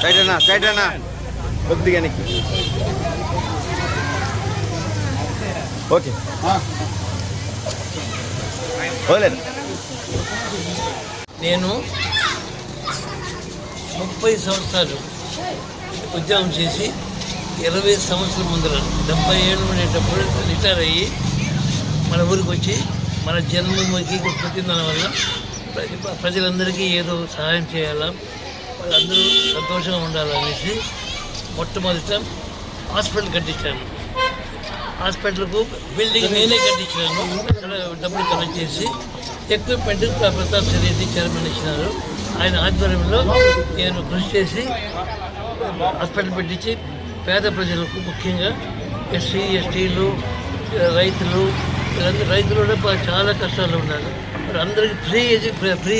Side అన్నా side అన్నా. కొద్దిగా ఓకే. నేను ముప్పై సంవత్సరాలు ఉద్యోగం చేసి ఇరవై సంవత్సరం ముందర డెబ్బై ఏడు ఉండేటప్పుడు రిటైర్ అయ్యి మన ఊరికి వచ్చి మన జన్మకి పుట్టిన వల్ల ప్రజలందరికీ ఏదో సహాయం చేయాలా వాళ్ళందరూ సంతోషంగా ఉండాలనేసి మొట్టమొదట హాస్పిటల్ కట్టించాను. హాస్పిటల్కు బిల్డింగ్ నేనే కట్టించినాను. డబ్బులు కలెక్ట్ చేసి ఎక్విప్మెంట్ ప్రతాప్ రెడ్డి చైర్మన్ ఇచ్చినారు. ఆయన ఆధ్వర్యంలో నేను కృషి చేసి హాస్పిటల్ పెట్టించి పేద ప్రజలకు ముఖ్యంగా ఎస్సీ ఎస్టీలు రైతులు రైతులు కూడా చాలా కష్టాలు ఉన్నారు. మరి అందరికీ ఫ్రీ ఎడ్యు ఫ్రీ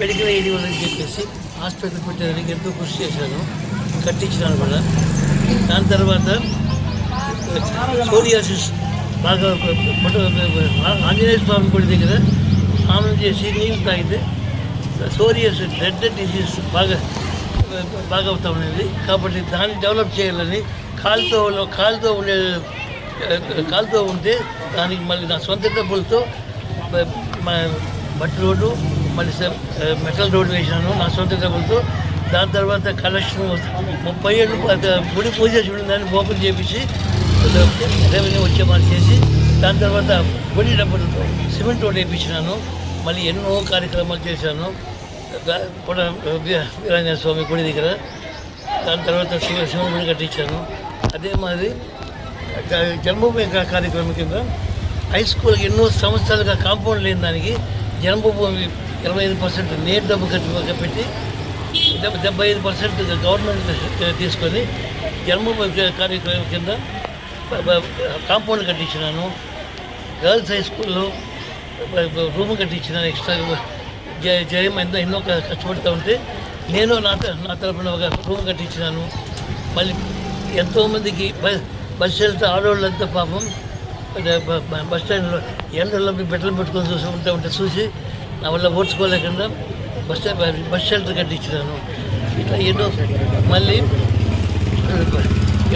మెడికల్ ఎయిడ్ ఇవ్వాలని చెప్పేసి హాస్పిటల్ పెట్టడానికి ఎంతో కృషి చేశాను. కట్టించినాను కూడా. దాని తర్వాత సోరియాసిస్ బాగా ఆంజనేయ స్వామి గుడి దగ్గర స్నానం చేసి నీళ్ళు తాగితే సోరియాసిస్ డెడ్ డిసీజ్ బాగా బాగా అవుతా ఉండేది కాబట్టి దాన్ని డెవలప్ చేయాలని కాలుతో కాలుతో ఉండే కాలుతో ఉంటే దానికి మళ్ళీ నా సొంత డబ్బులతో మా బట్టి రోడ్డు మళ్ళీ మెటల్ రోడ్డు వేసినాను నా సొంత డబ్బులతో దాని తర్వాత కలెక్షన్ ముప్పై ఏళ్ళు గుడి పూజ చూడండి దాన్ని ఓపెన్ చేపించి రెవెన్యూ వచ్చే మాట చేసి దాని తర్వాత గుడి డబ్బులతో సిమెంట్ రోడ్ వేయించినాను. మళ్ళీ ఎన్నో కార్యక్రమాలు చేశాను. దా- కూడా స్వామి గుడి దగ్గర. దాని తర్వాత శివ శివగుడి కట్టించాను. అదే మాది జన్మభూమి కార్యక్రమం కింద హై స్కూల్ ఎన్నో సంవత్సరాలుగా కాంపౌండ్ లేని దానికి జన్మభూమి ఇరవై ఐదు పర్సెంట్ నేట్ డబ్బు కట్టి పెట్టి డెబ్బై ఐదు పర్సెంట్ గవర్నమెంట్ తీసుకొని జన్మభూమి కార్యక్రమం కింద కాంపౌండ్ కట్టించినాను. గర్ల్స్ హై స్కూల్లో రూమ్ కట్టించినాను ఎక్స్ట్రా జయం ఎంత ఎన్నో కష్టపడుతూ ఉంటే నేను నా నా తరపున ఒక రూమ్ కట్టించినాను. మళ్ళీ ఎంతోమందికి బస్ వెళ్తే ఆడవాళ్ళంతా పాపం బస్ స్టాండ్లో ఎండల్లో బెట్టలు పెట్టుకొని చూసి ఉంటే ఉంటే చూసి నా వల్ల ఓడ్చుకోలేకుండా బస్ స్టాండ్ బస్ షెల్టర్ కట్టించినాను. ఇట్లా ఎన్నో మళ్ళీ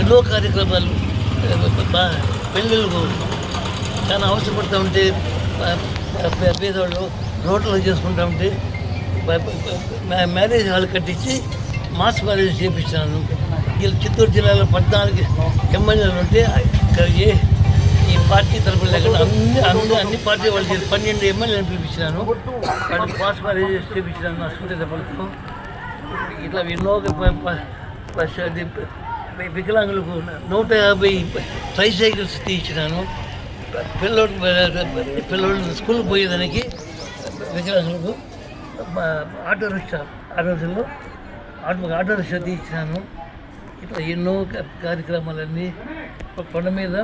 ఎన్నో కార్యక్రమాలు పెళ్ళిళ్ళకు చాలా అవసరపడుతూ ఉంటే పేదవాళ్ళు రోడ్లు చేసుకుంటూ ఉంటే మ్యారేజ్ హాల్ కట్టించి మాస్ మ్యారేజ్ చేపిస్తున్నాను వీళ్ళు చిత్తూరు జిల్లాలో పద్నాలుగు ఎమ్మెల్యేలు ఉంటే ఏ ఈ పార్టీ తరపు లేకుండా అన్ని అన్ని అన్ని పార్టీ వాళ్ళు చేసి పన్నెండు ఎమ్మెల్యేలు పిలిపించినాను వాళ్ళకి మాస్ మ్యారేజ్ చేపించినాను నా సొంత ఇట్లా ఎన్నో వికలాంగులకు నూట యాభై ట్రైసైకిల్స్ తీయించినాను. పిల్లోడు పిల్లోడు స్కూల్కి పోయేదానికి వికలాంగులకు ఆటో రిక్షా ఆ రోజుల్లో ఆటో ఆటో రిక్షా తీయించినాను. ఇట్లా ఎన్నో కార్యక్రమాలన్నీ కొండ మీద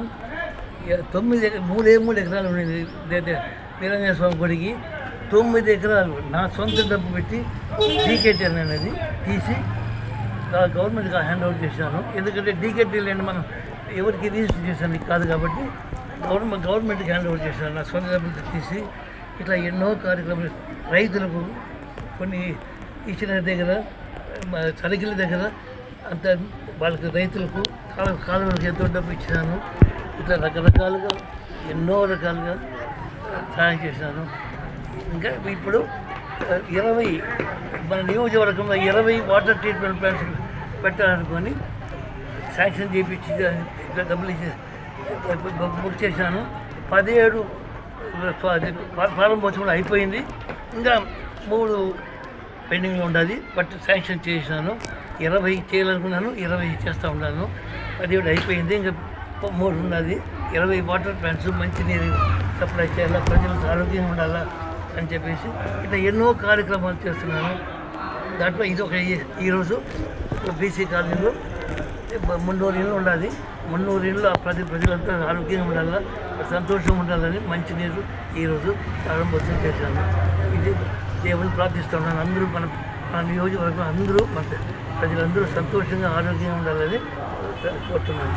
తొమ్మిది మూడే మూడు ఎకరాలు ఉండేది దే- స్వామి గుడికి తొమ్మిది ఎకరాలు నా సొంత డబ్బు పెట్టి డీకేటీ అనేది తీసి గవర్నమెంట్గా హ్యాండ్ ఓవర్ చేశాను. ఎందుకంటే డీకేటీ లేని మనం ఎవరికి రిజిస్టర్ చేశాను కాదు కాబట్టి గవర్నమెంట్ గవర్నమెంట్కి హ్యాండ్ ఓవర్ చేశాను. నా సొంత డబ్బులు తీసి ఇట్లా ఎన్నో కార్యక్రమాలు రైతులకు కొన్ని ఇచ్చిన దగ్గర మా సరికిల దగ్గర అంత వాళ్ళకి రైతులకు కాల కాలువలకు ఎంతో డబ్బు ఇచ్చినాను ఇట్లా రకరకాలుగా ఎన్నో రకాలుగా సహాయం చేశాను. ఇంకా ఇప్పుడు ఇరవై మన నియోజకవర్గంలో ఇరవై వాటర్ ట్రీట్మెంట్ ప్లాంట్స్ పెట్టాలనుకొని శాంక్షన్ చేయించి డబ్బులు ఇచ్చి బుక్ చేశాను. పదిహేడు ఫ- ప్రారంభోత్సవం కూడా అయిపోయింది. ఇంకా మూడు పెండింగ్లో ఉండాలి. బట్ శాంక్షన్ చేశాను. ఇరవై చేయాలనుకున్నాను. ఇరవై చేస్తూ ఉన్నాను. పదిహేడు అయిపోయింది. ఇంకా మూడు ఉన్నది ఇరవై వాటర్ ప్లాంట్స్ మంచినీరు సప్లై చేయాలా? ప్రజలకు ఆరోగ్యంగా ఉండాలా? అని చెప్పేసి ఇట్లా ఎన్నో కార్యక్రమాలు చేస్తున్నాను. దాంట్లో ఇది ఒక ఈరోజు బీసీ కాలనీలో మున్నూరు ఇళ్ళు ఉండాలి. మున్నూరు ఇళ్ళు ప్రతి ప్రజలంతా ఆరోగ్యంగా ఉండాలి సంతోషంగా ఉండాలని మంచినీరు ఈరోజు ప్రారంభోత్సవం చేశాను ఇది దేవుని ప్రార్థిస్తున్నాను. అందరూ మన మన నియోజకవర్గం అందరూ మన ప్రజలందరూ సంతోషంగా ఆరోగ్యంగా ఉండాలని కోరుతున్నాను.